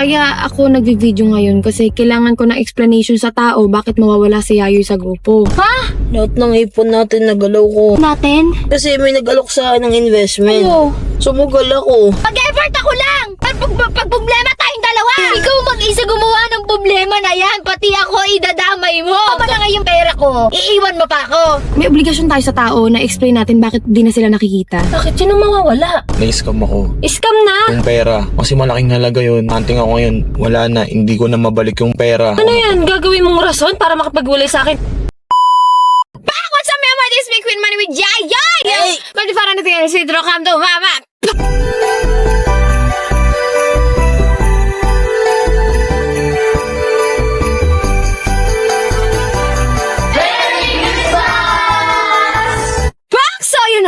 Kaya ako nagvi-video ngayon kasi kailangan ko ng explanation sa tao bakit mawawala si Yayoy sa grupo. Lahat ng ipon natin nagalaw ko. Natin? Kasi may nag-alok sa akin ng investment. Oo. Sumugal ako. Mag-effort ako lang! Pag, pag, pag problema tayong dalawa! Ikaw mag-isa gumawa problema na yan, pati ako idadamay mo! Ako na nga yung pera ko, iiwan mo pa ako! May obligasyon tayo sa tao na explain natin bakit di na sila nakikita. Bakit sino mawawala? Na-scam ako. Scam na! Yung pera. Kasi malaking halaga yun. Hunting ako ngayon. Wala na. Hindi ko na mabalik yung pera. Ano yan? Gagawin mong rason para makapagwalay sa akin? Pak! What's up, mama? This is me, Queen Money with Yayoy! Hey! Pwede para natin si Sidro Come to Mama!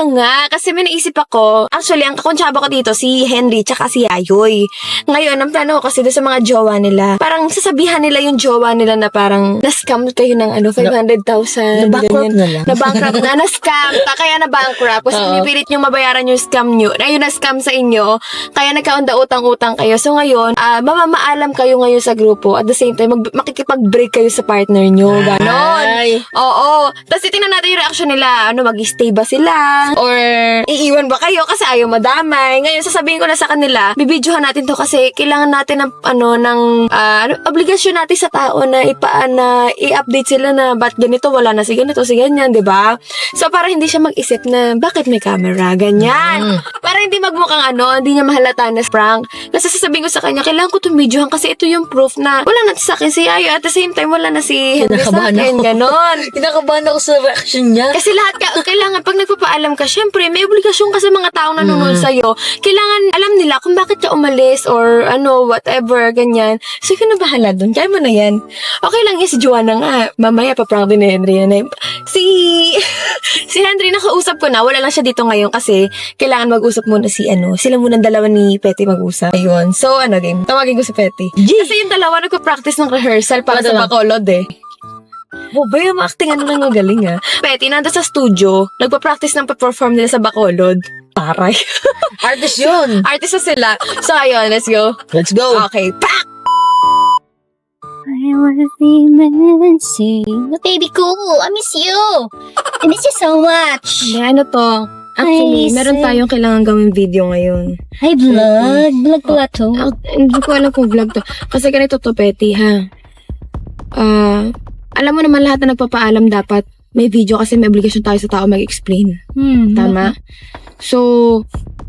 Na nga. Kasi may naisip ako. Actually, ang kakonsyaba ko dito, si Henry tsaka si Yayoy. Ngayon, ang plano ko kasi doon sa mga jowa nila, parang sasabihan nila yung jowa nila na parang na-scam kayo ng ano, 500,000. Na-bankrupt na lang. Na-bankrupt na, na-scam. Ta, kaya na-bankrupt. Kasi pinipilit nyo mabayaran yung scam nyo. Ayun, na-scam sa inyo. Kaya nagkaunda utang-utang kayo. So ngayon, ah mamamaalam kayo ngayon sa grupo. At the same time, mag- makikipag-break kayo sa partner nyo. Ganon. Ay. Oo. Tapos titingnan natin yung reaction nila. Ano, mag-stay ba sila? Or iiwan ba kayo kasi ayaw madamay? Ngayon, sasabihin ko na sa kanila, bibidyohan natin to kasi kailangan natin ng, ano, ng, ano, obligasyon natin sa tao na ipaan na i-update sila na ba't ganito, wala na si ganito, si ganyan, di ba? So, para hindi siya mag-isip na bakit may camera, ganyan. Para hindi magmukhang ano, hindi niya mahalata na prank. Kasi sasabihin ko sa kanya, kailangan ko itong videohan kasi ito yung proof na wala na sa akin si Ayo at the same time wala na si Henry sa akin. ako. Ganon. Kinakabahan ako sa reaction niya. Kasi lahat ka, kailangan, pag nagpapaalam ka, syempre, may obligasyon ka sa mga taong nanonood Mm. sa'yo. Kailangan alam nila kung bakit ka umalis or ano, whatever, ganyan. So, ikaw na bahala dun. Kaya mo na yan. Okay lang yan si Joanna nga. Mamaya, pa-prank din ni Henry yan eh. Si, si Henry, nakausap ko na. Wala lang siya dito ngayon kasi kailangan mag-usap muna si ano. Sila muna dalawa ni Petty mag-usap. Ayun. So, ano, game. Tawagin ko si Petty. Kasi yung dalawa nagpa-practice ng rehearsal para sa? Bacolod eh. Oh, ba yung acting ano lang magaling ah. Petty, nanda sa studio, nagpa-practice ng perform nila sa Bacolod. Taray. Artist yun. Artist na sila. So, ayun, let's go. Let's go. Okay, pak! I wanna be missing. Baby ko, I miss you. I miss you so much. May ano to? Actually, Ay, meron tayong kailangan gawin video ngayon. Hi, vlog. Vlog pala to. Ah, hindi ko alam kung vlog to. Kasi ganito to, Petty, ha? Ah, alam mo naman lahat na nagpapaalam dapat may video kasi may obligasyon tayo sa tao mag-explain. Hmm. Tama? So,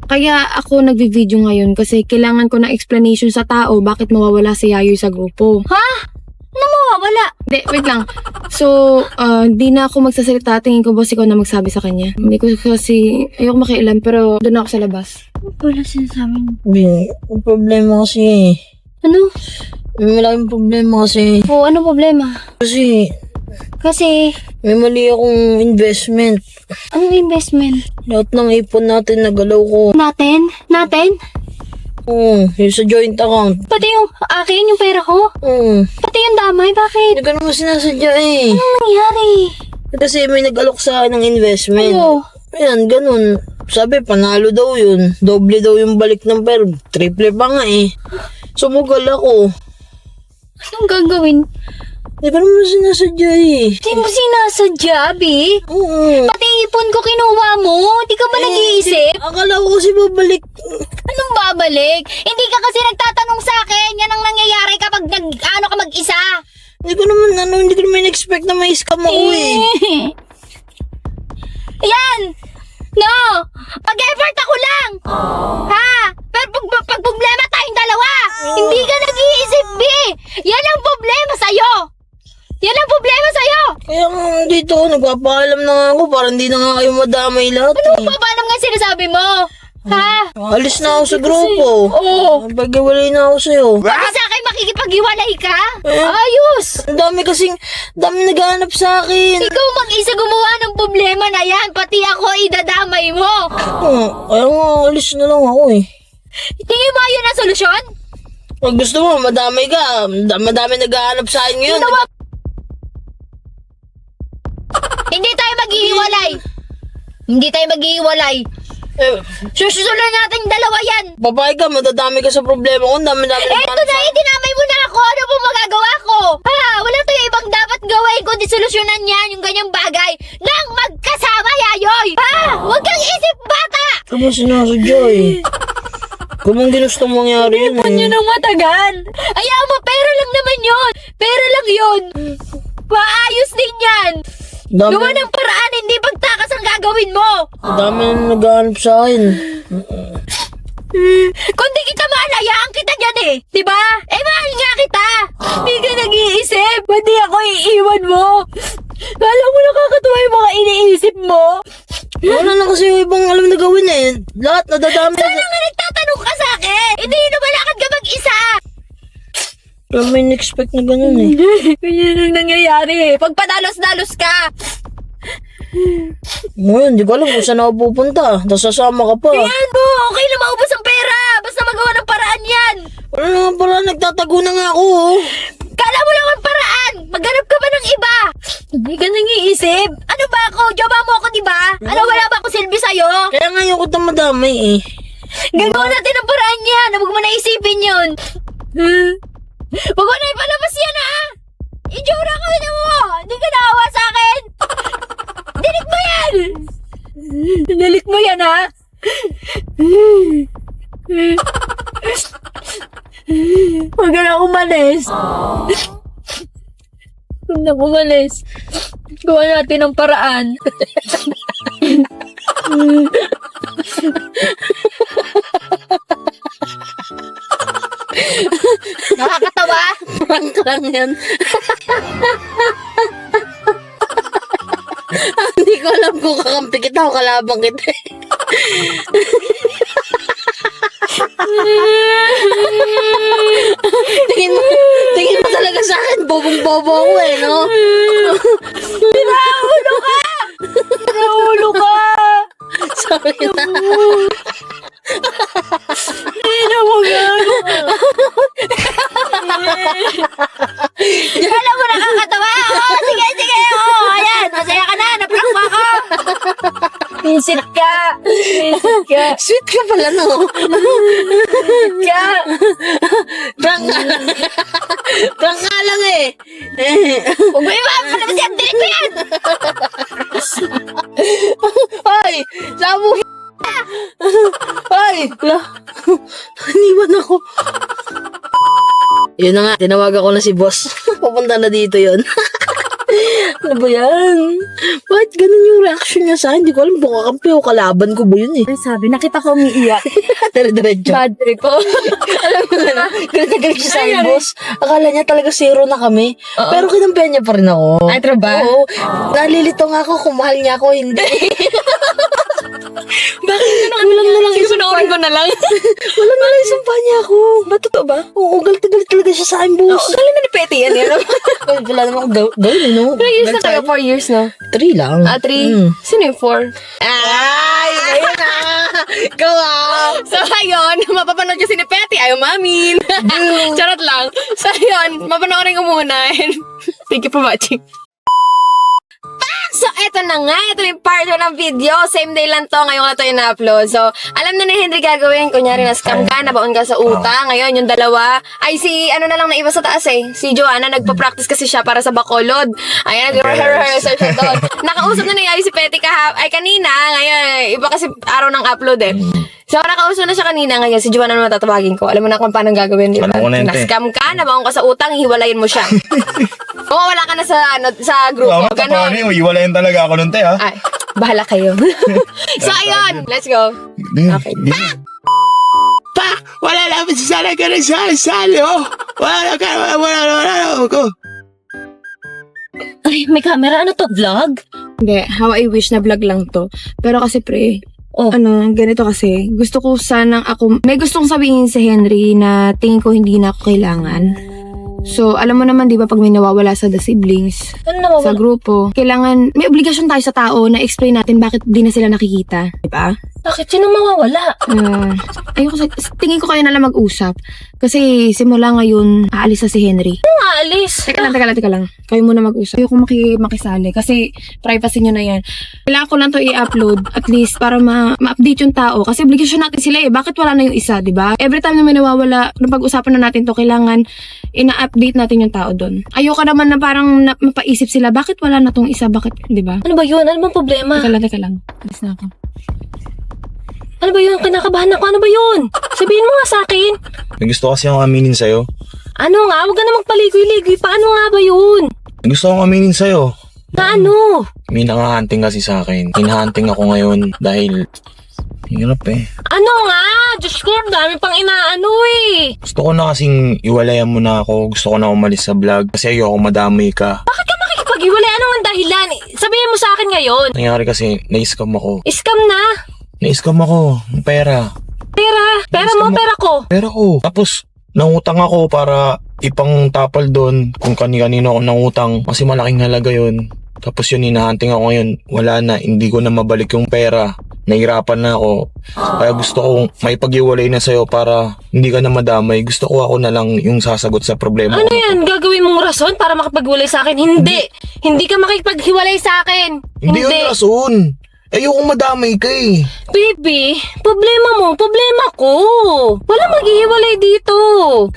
kaya ako nagvi-video ngayon kasi kailangan ko ng explanation sa tao bakit mawawala si Yayoy sa grupo. Mawawala. Hindi, wait lang. So, ah, hindi na ako magsasalita. Tingin ko boss ikaw na magsabi sa kanya. Hindi ko kasi, ayoko makialam pero doon ako sa labas. Ano pala sinasabi mo? Bin, ang problema kasi, Ano? may malaking problema kasi, O, ano problema? kasi, Kasi, may mali akong investment. anong investment? Lahat ng ipon natin nagalaw ko. Natin? Natin? Oo, yung sa joint account. Pati yung akin, yung pera ko? Oo, Pati yung damay, bakit? hindi ko naman sinasadya eh. Anong nangyari? Kasi may nag-alok sa akin ng investment. Ano? Ayan, ganun. Sabi, panalo daw yun. Doble daw yung balik ng pera. Triple pa nga eh. Sumugal ako. Anong gagawin? Hindi ko naman sinasadya eh. Di mo sinasadya, Bi? Oo. Pati ipon ko kinuha mo. Di ka ba Eh, nag-iisip? Akala ko kasi babalik. Anong babalik? Hindi ka kasi nagtatanong sa akin. Yan ang nangyayari kapag nag, ano ka mag-isa. Hindi ko naman, ano, hindi ko naman expect na may scam ako eh. Yan! No! Pag-effort ako lang! Ha? Pero pag, pag, problema tayong dalawa, hindi ka nag-iisip, B! Yan ang problema sa'yo! Yan ang problema sa'yo! Kaya nga dito, nagpapaalam na nga ako para hindi na nga kayo madamay lahat Ano eh. pa ba naman sinasabi mo? Ha? Alis na ako sa grupo. Oo. Pag-iwalay na ako sa'yo. Sabi sa akin makikipag-iwalay ka? Eh? Ayos! Ang dami kasing, dami naghahanap sa akin. Ikaw mag-isa gumawa ng problema na yan, pati ako idadamay mo! Oo, kaya nga, alis na lang ako eh. Tingin mo yun ang solusyon? Pag gusto mo, madamay ka. Da- Madami naghahanap sa akin ngayon. Hindi tayo maghihiwalay! Hindi tayo maghihiwalay! Eh, Susulan natin dalawa yan. babae ka, madadami ka sa problema ko. Ang dami-dami Eh, ito na, dinamay mo na ako. Ano po magagawa ko? Ha? Wala tayong ibang dapat gawin kundi solusyonan yan, yung ganyang bagay. Nang magkasama, Yayoy! Ha? Huwag kang isip bata! Ito mo sinasadya eh. Kung mong ginusto mangyari yun eh. nang matagal. Ayaw mo, pera lang naman yun. Pera lang yun. Maayos din yan. Dami, Gawa ng paraan, hindi pagtakas ang gagawin mo. dami na naghahanap sa akin. Kung di kita mahal, hayaan kita dyan eh. Diba? Eh, mahal nga kita. Hindi ka nag-iisip. Pwede ako iiwan mo. Kala mo nakakatuwa yung mga iniisip mo. Wala na kasi yung ibang alam na gawin eh. Lahat nadadami. Sana nga nagtatanong ka sa akin. Hindi mag-isa. Wala may in-expect na ganun eh. Ganyan ang nangyayari eh. Pag padalos-dalos ka. Ngayon, di ko alam kung saan ako pupunta. Tapos sasama ka pa. Yan mo, okay na maubos ang pera. Basta magawa ng paraan yan. Wala na nga pala, nagtatago na nga ako oh. Kala mo lang ang paraan. Maghanap ka ba ng iba? Hindi ka nang-iisip. Ano ba ako? Jowa mo ako, di ba? Ano, wala ba ako silbi sa'yo? Kaya nga yung ko madamay eh. Gagawa natin ang paraan yan. Huwag mo na isipin yun. Huwag na ipalabas yan, ha? Itsura ko na mo. Hindi ka naawa sa akin. Dinig mo yan. Dinig mo yan, ha? Huwag ka na umalis. Huwag na umalis. Gawa natin ang paraan. Nakakatawa? Prank lang yan. Hindi ko alam kung kakampi kita o kalabang kita tingin mo, tingin mo talaga sa akin, bobong-bobo ako eh, no? Pinaulo ka! Pinaulo ka! Sorry na. Hindi mo gago. Kala mo nakakatawa? Oo, sige, sige. Oo, ayan. Masaya ka na. Naprank mo ako. Visit ka. Visit ka. Sweet ka pala, no? Visit ka. Prank nga lang. Prank nga lang eh. Huwag mo iba. Palabas yan. Dinig mo yan. Ay! Sabo! Ay! Wala. Iniwan ako. Yun na nga, tinawagan ko na si boss. Pupunta na dito yun. Ano ba yan? Bakit ganun yung reaction niya sa akin? Hindi ko alam kung kakampi o kalaban ko ba yun eh. Ay, sabi, nakita ko umiiyak. Dire-diretso. Bad trip ko. alam mo na, galit na galit siya sa akin, boss. Akala niya talaga zero na kami. Pero kinampihan niya pa rin ako. Ay, true ba? Oo. Nalilito nga ako kung mahal niya ako, hindi. Bakit ganun? Walang na lang Sige, isang panoorin ko na lang. Walang na lang isang pa niya ako. Ba, totoo ba? Oo, galit na galit talaga siya sa akin, boss. Galing na ni Petty yan. Yan. Wala wala naman akong gaw- gawin, eh, no? Ilang years na tayo? Four years, no? Three lang. Ah, three? Mm. Sino yung four? Ay, ayun na. Ikaw ah. So, ayun, mapapanood kasi ni Petty. Ayaw mamin. Charot lang. So, ayun, mapanoorin ko muna. And thank you for watching. So, eto na nga. Ito yung part 1 ng video. Same day lang to. Ngayon na to yung na-upload. So, alam na ni Henry gagawin. Kunyari, na-scam ka, nabaon ka sa utang. Ngayon, yung dalawa. Ay, si, ano na lang na iba sa taas eh. Si Joanna, nagpa-practice kasi siya para sa Bacolod. Ayan, nag-rehearsal siya doon. Nakausap na nangyari si Petty kaha ay kanina. Ngayon, iba kasi araw ng upload eh. So, nakausap na siya kanina. Ngayon, si Joanna naman tatawagin ko. Alam mo na kung paano gagawin. Di ba? Alam ko na yun, te. Na-scam ka, nabaon ka sa utang, hiwalayin mo siya. Oo, wala ka na sa, ano, sa grupo. Tama ka Ganon. pa rin. Iwalayan talaga ako nun, te, ha? Ay, bahala kayo. so, ayun. Let's go. Okay. Pa, wala naman si Sana ka rin sa salo. Wala ka, wala, wala, wala, wala, ko. Ay, may camera. Ano to? Vlog? Hindi, how I wish na vlog lang to. Pero kasi pre, Oh. ano, ganito kasi, gusto ko sanang ako, may gustong sabihin si Henry na tingin ko hindi na ako kailangan. So, alam mo naman, di ba, pag may nawawala sa The Siblings, Ano sa grupo, kailangan, may obligasyon tayo sa tao na explain natin bakit di na sila nakikita. Di ba? Bakit? Sino mawawala? Ah, ayoko sa, tingin ko kayo na lang mag-usap. Kasi simula ngayon, aalis na si Henry. Maalis. Teka lang, teka lang, teka lang. Kayo muna mag-usap. Ayoko maki, makisali kasi privacy nyo na yan. Kailangan ko lang to i-upload at least para ma- ma-update yung tao. Kasi obligasyon natin sila eh. Bakit wala na yung isa, di ba? Every time na may nawawala, nung pag-usapan na natin to, kailangan ina-update natin yung tao doon. Ayoko naman na parang na- mapaisip sila, bakit wala na tong isa, bakit, di ba? Ano ba yun? Ano bang problema? Teka lang, teka lang. Alis na ako. Ano ba yun? Kinakabahan ako. Ano ba yun? Sabihin mo nga sa akin. May gusto kasi akong aminin sa'yo. Ano nga? Huwag ka na magpaligoy-ligoy. Paano nga ba yun? May gusto akong aminin sa'yo. Na ano? May nakahunting kasi sa akin. Hinahunting ako ngayon dahil hirap eh. Ano nga? Diyos ko, dami pang inaano eh. Gusto ko na kasing iwalayan mo na ako. Gusto ko na umalis sa vlog kasi ayoko madamay ka. Bakit ka makikipag-iwalay? Ano ang dahilan? Sabihin mo sa akin ngayon. Nangyari kasi, na-scam ako. Scam na. Na-scam ako. Ng pera. Pera. Pera mo, pera ko. Pera ko. Tapos, nangutang ako para ipang tapal doon kung kani-kanino ako nangutang kasi malaking halaga yun. Tapos yun, hinahunting ako ngayon. Wala na, hindi ko na mabalik yung pera. Nahirapan na ako. Kaya gusto kong may pag-iwalay na sa'yo para hindi ka na madamay. Gusto ko ako na lang yung sasagot sa problema Ano ko. yan? Gagawin mong rason para makipaghiwalay sa akin? Hindi. Hindi ka makipaghiwalay sa akin. Hindi yun rason. Ayoko madamay ka eh. Baby, problema mo, problema ko. Wala maghihiwalay dito.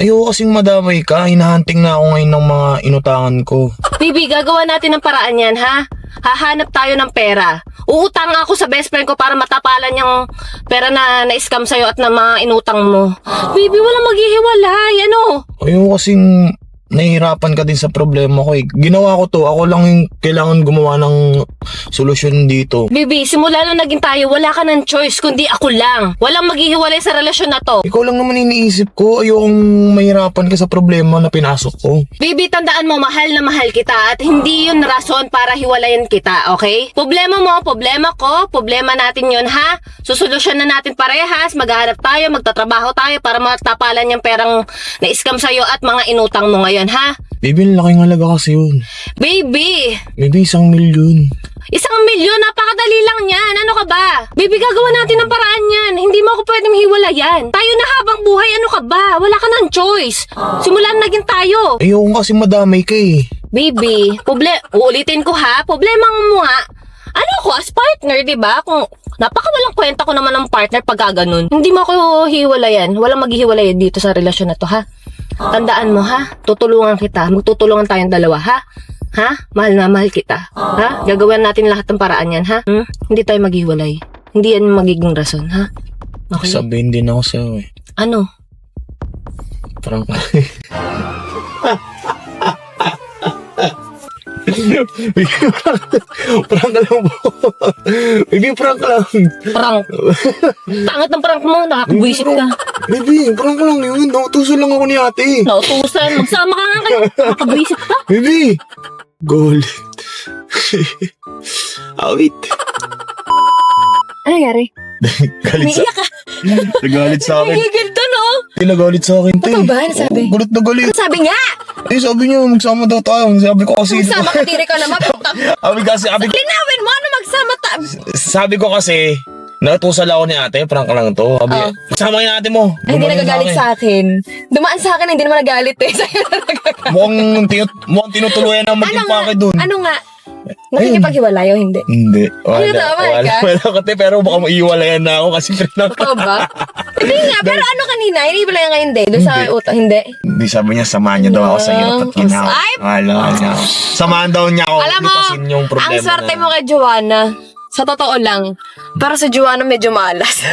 Ayoko kasing madamay ka. Hinahunting na ako ngayon ng mga inutangan ko. Baby, gagawa natin ng paraan yan, ha? Hahanap tayo ng pera. Uutang ako sa best friend ko para matapalan yung pera na na-scam sa'yo at na mga inutang mo. Baby, wala maghihiwalay. Ano? Ayoko kasing nahihirapan ka din sa problema ko eh. Ginawa ko to. Ako lang yung kailangan gumawa ng solusyon dito. Baby, simula nung naging tayo, wala ka ng choice kundi ako lang. Walang maghihiwalay sa relasyon na to. Ikaw lang naman iniisip ko. Ayokong mahirapan ka sa problema na pinasok ko. Baby, tandaan mo, mahal na mahal kita at hindi yun rason para hiwalayan kita, okay? Problema mo, problema ko, problema natin yun, ha? Susolusyon na natin parehas, maghahanap tayo, magtatrabaho tayo para matapalan yung perang na-scam sa'yo at mga inutang mo ngayon, ha? Baby, ang laking halaga kasi yun. Baby, Baby, isang milyon. isang milyon, napakadali lang yan. Ano ka ba? Baby, gagawa natin ng paraan yan. Hindi mo ako pwedeng hiwalayan. Tayo na habang buhay, ano ka ba? Wala ka ng choice. Simulan naging tayo. Ayoko kasi madamay ka eh. Baby, proble uulitin ko ha, problema mo nga. Ano ako, as partner, di ba? Kung napakawalang kwenta ko naman ng partner pag gaganon. Hindi mo ako hiwalayan. Walang maghihiwalayan dito sa relasyon na to, ha? Tandaan mo, ha? Tutulungan kita. Magtutulungan tayong dalawa, ha? Ha? Mahal na mahal kita. Ha? Gagawin natin lahat ng paraan yan, ha? Hmm? Hindi tayo maghiwalay. Hindi yan magiging rason, ha? Okay? Sabihin din ako sa'yo eh. ano? Parang... prank ka lang po. Baby, prank lang. Prank. Tangat ng prank mo. Nakakabwisit ka. Baby, prank lang yun. Nautuso lang ako ni ate. Nautusan. Magsama ka nga kayo. Nakakabwisit ka. Baby! Gold. Awit. Ano nangyari? Galit sa... Umiiyak ka. Nagalit sa akin. Gigil to, no? Hindi, nagalit sa akin. Totoo ba? Ano sabi? Oo, Galit na galit. Sabi niya! Eh, sabi niya, magsama daw tayo. Sabi ko kasi... Magsama ka, tiri ka naman. Sabi kasi, sabi, Linawin mo, ano magsama ta... sabi ko kasi, natutusal ako ni ate, prank lang to. Sabi, Oo. kasama yung ate mo. Ay, hindi nagagalit sa akin. Dumaan sa akin, hindi naman nagalit eh. Sa'yo na nagagalit. Mukhang, tinut mukhang tinutuluyan na Ano nga? mag-impake dun. Ano nga? Nakikipaghiwalay o hindi? Hindi. Wala. Ano wala, ka? wala ko, te, pero baka maiiwalayan na ako kasi prank. Ikaw ba? hindi nga, pero ano kanina? Iniibala nga hindi. Doon sa Hindi. utak, hindi. Hindi, sabi niya, samahan niya daw ako sa hirap at ginawa. Ay! Wala, wala. Samahan daw niya ako. Alam mo, lutasin yung problema ang swerte na- mo kay Joanna. Sa totoo lang. Pero si Joanna medyo malas.